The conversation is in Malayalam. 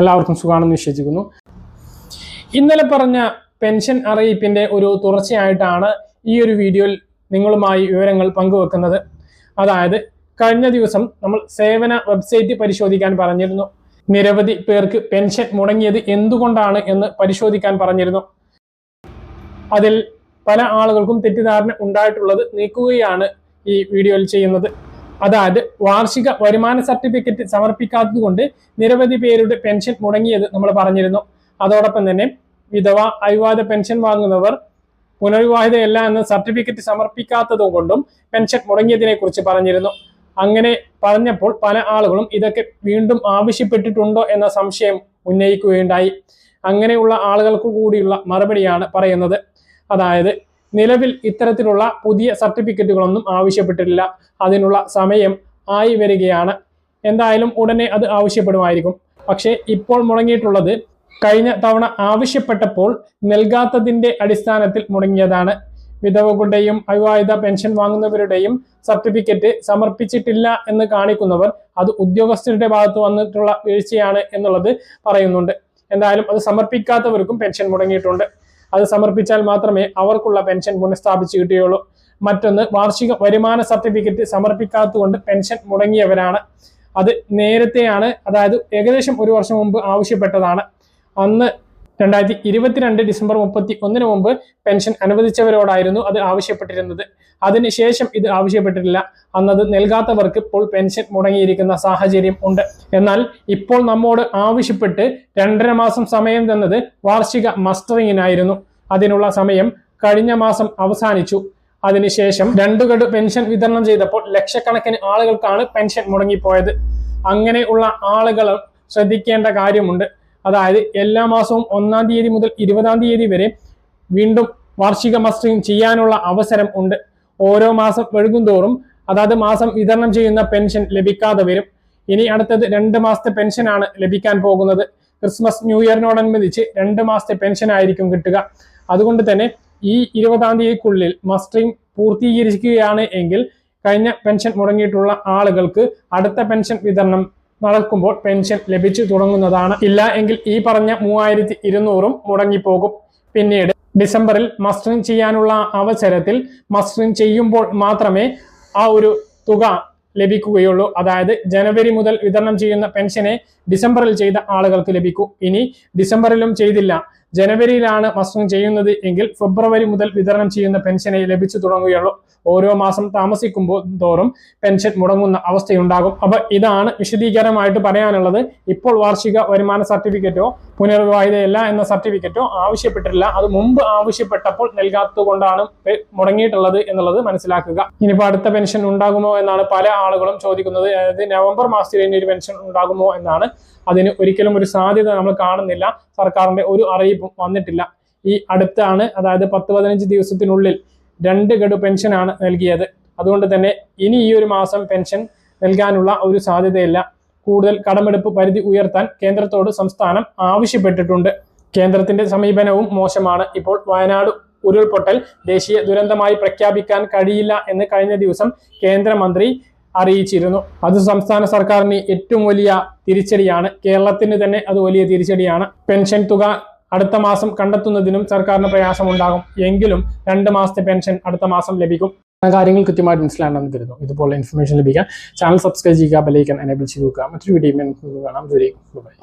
എല്ലാവർക്കും സുഖമാണെന്ന് വിശ്വസിക്കുന്നു. ഇന്നലെ പറഞ്ഞ പെൻഷൻ അറിയിപ്പിന്റെ ഒരു തുടർച്ചയായിട്ടാണ് ഈ ഒരു വീഡിയോയിൽ നിങ്ങളുമായി വിവരങ്ങൾ പങ്കുവെക്കുന്നത്. അതായത് കഴിഞ്ഞ ദിവസം നമ്മൾ സേവന വെബ്സൈറ്റ് പരിശോധിക്കാൻ പറഞ്ഞിരുന്നു. നിരവധി പേർക്ക് പെൻഷൻ മുടങ്ങിയത് എന്തുകൊണ്ടാണ് എന്ന് പരിശോധിക്കാൻ പറഞ്ഞിരുന്നു. അതിൽ പല ആളുകൾക്കും തെറ്റിദ്ധാരണ ഉണ്ടായിട്ടുള്ളത് നീക്കുകയാണ് ഈ വീഡിയോയിൽ ചെയ്യുന്നത്. അതായത് വാർഷിക വരുമാന സർട്ടിഫിക്കറ്റ് സമർപ്പിക്കാത്തതുകൊണ്ട് നിരവധി പേരുടെ പെൻഷൻ മുടങ്ങിയത് നമ്മൾ പറഞ്ഞിരുന്നു. അതോടൊപ്പം തന്നെ വിധവ അവിവാദ പെൻഷൻ വാങ്ങുന്നവർ പുനർവിവാഹിതയല്ല എന്ന സർട്ടിഫിക്കറ്റ് സമർപ്പിക്കാത്തത് കൊണ്ടും പെൻഷൻ മുടങ്ങിയതിനെ കുറിച്ച് പറഞ്ഞിരുന്നു. അങ്ങനെ പറഞ്ഞപ്പോൾ പല ആളുകളും ഇതൊക്കെ വീണ്ടും ആവശ്യപ്പെട്ടിട്ടുണ്ടോ എന്ന സംശയം ഉന്നയിക്കുകയുണ്ടായി. അങ്ങനെയുള്ള ആളുകൾക്ക് കൂടിയുള്ള മറുപടിയാണ് പറയുന്നത്. അതായത് നിലവിൽ ഇത്തരത്തിലുള്ള പുതിയ സർട്ടിഫിക്കറ്റുകളൊന്നും ആവശ്യപ്പെട്ടിട്ടില്ല. അതിനുള്ള സമയം ആയി വരികയാണ്. എന്തായാലും ഉടനെ അത് ആവശ്യപ്പെടുമായിരിക്കും. പക്ഷേ ഇപ്പോൾ മുടങ്ങിയിട്ടുള്ളത് കഴിഞ്ഞ തവണ ആവശ്യപ്പെട്ടപ്പോൾ നൽകാത്തതിന്റെ അടിസ്ഥാനത്തിൽ മുടങ്ങിയതാണ്. വിധവകളുടെയും അവിവാഹിത പെൻഷൻ വാങ്ങുന്നവരുടെയും സർട്ടിഫിക്കറ്റ് സമർപ്പിച്ചിട്ടില്ല എന്ന് കാണിക്കുന്നവർ അത് ഉദ്യോഗസ്ഥരുടെ ഭാഗത്ത് വന്നിട്ടുള്ള വീഴ്ചയാണ് എന്നുള്ളത് പറയുന്നുണ്ട്. എന്തായാലും അത് സമർപ്പിക്കാത്തവർക്കും പെൻഷൻ മുടങ്ങിയിട്ടുണ്ട്. അത് സമർപ്പിച്ചാൽ മാത്രമേ അവർക്കുള്ള പെൻഷൻ പുനഃസ്ഥാപിച്ച് കിട്ടുകയുള്ളൂ മറ്റൊന്ന് വാർഷിക വരുമാന സർട്ടിഫിക്കറ്റ് സമർപ്പിക്കാത്തതുകൊണ്ട് പെൻഷൻ മുടങ്ങിയവരാണ്. അത് നേരത്തെയാണ് അതായത് ഏകദേശം ഒരു വർഷം മുമ്പ് ആവശ്യപ്പെട്ടതാണ്. അന്ന് രണ്ടായിരത്തി ഇരുപത്തിരണ്ട് ഡിസംബർ മുപ്പത്തി ഒന്നിന് മുമ്പ് പെൻഷൻ അനുവദിച്ചവരോടായിരുന്നു അത് ആവശ്യപ്പെട്ടിരുന്നത്. അതിനുശേഷം ഇത് ആവശ്യപ്പെട്ടിട്ടില്ല. അന്നത് നൽകാത്തവർക്ക് ഇപ്പോൾ പെൻഷൻ മുടങ്ങിയിരിക്കുന്ന സാഹചര്യം ഉണ്ട്. എന്നാൽ ഇപ്പോൾ നമ്മോട് ആവശ്യപ്പെട്ട് രണ്ടര മാസം സമയം തന്നത് വാർഷിക മസ്റ്ററിങ്ങിനായിരുന്നു അതിനുള്ള സമയം കഴിഞ്ഞ മാസം അവസാനിച്ചു. അതിനുശേഷം രണ്ടു ഗഡു പെൻഷൻ വിതരണം ചെയ്തപ്പോൾ ലക്ഷക്കണക്കിന് ആളുകൾക്കാണ് പെൻഷൻ മുടങ്ങിപ്പോയത്. അങ്ങനെയുള്ള ആളുകൾ ശ്രദ്ധിക്കേണ്ട കാര്യമുണ്ട്. അതായത് എല്ലാ മാസവും ഒന്നാം തീയതി മുതൽ ഇരുപതാം തീയതി വരെ വീണ്ടും വാർഷിക മസ്റ്ററിംഗ് ചെയ്യാനുള്ള അവസരം ഉണ്ട്. ഓരോ മാസം വഴുകുന്തോറും അതാത് മാസം വിതരണം ചെയ്യുന്ന പെൻഷൻ ലഭിക്കാതെ വരും. ഇനി അടുത്തത് രണ്ട് മാസത്തെ പെൻഷനാണ് ലഭിക്കാൻ പോകുന്നത്. ക്രിസ്മസ് ന്യൂ ഇയറിനോടനുബന്ധിച്ച് രണ്ട് മാസത്തെ പെൻഷൻ ആയിരിക്കും കിട്ടുക. അതുകൊണ്ട് തന്നെ ഈ ഇരുപതാം തീയതിക്കുള്ളിൽ മസ്റ്ററിംഗ് പൂർത്തീകരിക്കുകയാണ് എങ്കിൽ കഴിഞ്ഞ പെൻഷൻ മുടങ്ങിയിട്ടുള്ള ആളുകൾക്ക് അടുത്ത പെൻഷൻ വിതരണം നടക്കുമ്പോൾ പെൻഷൻ ലഭിച്ചു തുടങ്ങുന്നതാണ്. ഇല്ല എങ്കിൽ ഈ പറഞ്ഞ മൂവായിരത്തി ഇരുന്നൂറും മുടങ്ങിപ്പോകും. പിന്നീട് ഡിസംബറിൽ മസ്റ്ററിംഗ് ചെയ്യാനുള്ള അവസരത്തിൽ മസ്റ്ററിംഗ് ചെയ്യുമ്പോൾ മാത്രമേ ആ ഒരു തുക ലഭിക്കുകയുള്ളൂ. അതായത് ജനുവരി മുതൽ വിതരണം ചെയ്യുന്ന പെൻഷനെ ഡിസംബറിൽ ചെയ്ത ആളുകൾക്ക് ലഭിക്കൂ. ഇനി ഡിസംബറിലും ചെയ്തില്ല. ജനുവരിയിലാണ് മസ്റ്ററിംഗ് ചെയ്യുന്നത് എങ്കിൽ ഫെബ്രുവരി മുതൽ വിതരണം ചെയ്യുന്ന പെൻഷനെ ലഭിച്ചു തുടങ്ങുകയുള്ളൂ. ഓരോ മാസം താമസിക്കുമ്പോൾ തോറും പെൻഷൻ മുടങ്ങുന്ന അവസ്ഥയുണ്ടാകും. അപ്പൊ ഇതാണ് വിശദീകരണമായിട്ട് പറയാനുള്ളത്. ഇപ്പോൾ വാർഷിക വരുമാന സർട്ടിഫിക്കറ്റോ പുനർവിവാഹിതയല്ല എന്ന സർട്ടിഫിക്കറ്റോ ആവശ്യപ്പെട്ടിട്ടില്ല. അത് മുമ്പ് ആവശ്യപ്പെട്ടപ്പോൾ നൽകാത്തത് കൊണ്ടാണ് മുടങ്ങിയിട്ടുള്ളത് എന്നുള്ളത് മനസ്സിലാക്കുക. ഇനിയിപ്പോൾ അടുത്ത പെൻഷൻ ഉണ്ടാകുമോ എന്നാണ് പല ആളുകളും ചോദിക്കുന്നത്. അതായത് നവംബർ മാസത്തിൽ ഇനി ഒരു പെൻഷൻ ഉണ്ടാകുമോ എന്നാണ് അതിന് ഒരിക്കലും ഒരു സാധ്യത നമ്മൾ കാണുന്നില്ല. സർക്കാരിന്റെ ഒരു അറിയിപ്പും വന്നിട്ടില്ല. ഈ അടുത്താണ് അതായത് പത്ത് പതിനഞ്ച് ദിവസത്തിനുള്ളിൽ രണ്ട് ഗഡു പെൻഷനാണ് നൽകിയത്. അതുകൊണ്ട് തന്നെ ഇനി ഈ ഒരു മാസം പെൻഷൻ നൽകാനുള്ള ഒരു സാധ്യതയില്ല. കൂടുതൽ കടമെടുപ്പ് പരിധി ഉയർത്താൻ കേന്ദ്രത്തോട് സംസ്ഥാനം ആവശ്യപ്പെട്ടിട്ടുണ്ട്. കേന്ദ്രത്തിന്റെ സമീപനവും മോശമാണ്. ഇപ്പോൾ വയനാട് ഉരുൾപൊട്ടൽ ദേശീയ ദുരന്തമായി പ്രഖ്യാപിക്കാൻ കഴിയില്ല എന്ന് കഴിഞ്ഞ ദിവസം കേന്ദ്രമന്ത്രി അറിയിച്ചിരുന്നു. അത് സംസ്ഥാന സർക്കാരിന് ഏറ്റവും വലിയ തിരിച്ചടിയാണ്. കേരളത്തിന് തന്നെ അത് വലിയ തിരിച്ചടിയാണ്. പെൻഷൻ തുക അടുത്ത മാസം കണ്ടെത്തുന്നതിനും സർക്കാരിന് പ്രയാസമുണ്ടാകും. എങ്കിലും രണ്ട് മാസത്തെ പെൻഷൻ അടുത്ത മാസം ലഭിക്കും. കാര്യങ്ങൾ കൃത്യമായിട്ട് മനസ്സിലാണെന്ന് കരുതുന്നു. ഇതുപോലെ ഇൻഫർമേഷൻ ലഭിക്കാൻ ചാനൽ സബ്സ്ക്രൈബ് ചെയ്യുക ബെലൈക്കൻ എനേബിൾ ചെയ്ത് നോക്കുക മറ്റൊരു വീഡിയോ കാണാം. ദൂരേക്കും ബൈ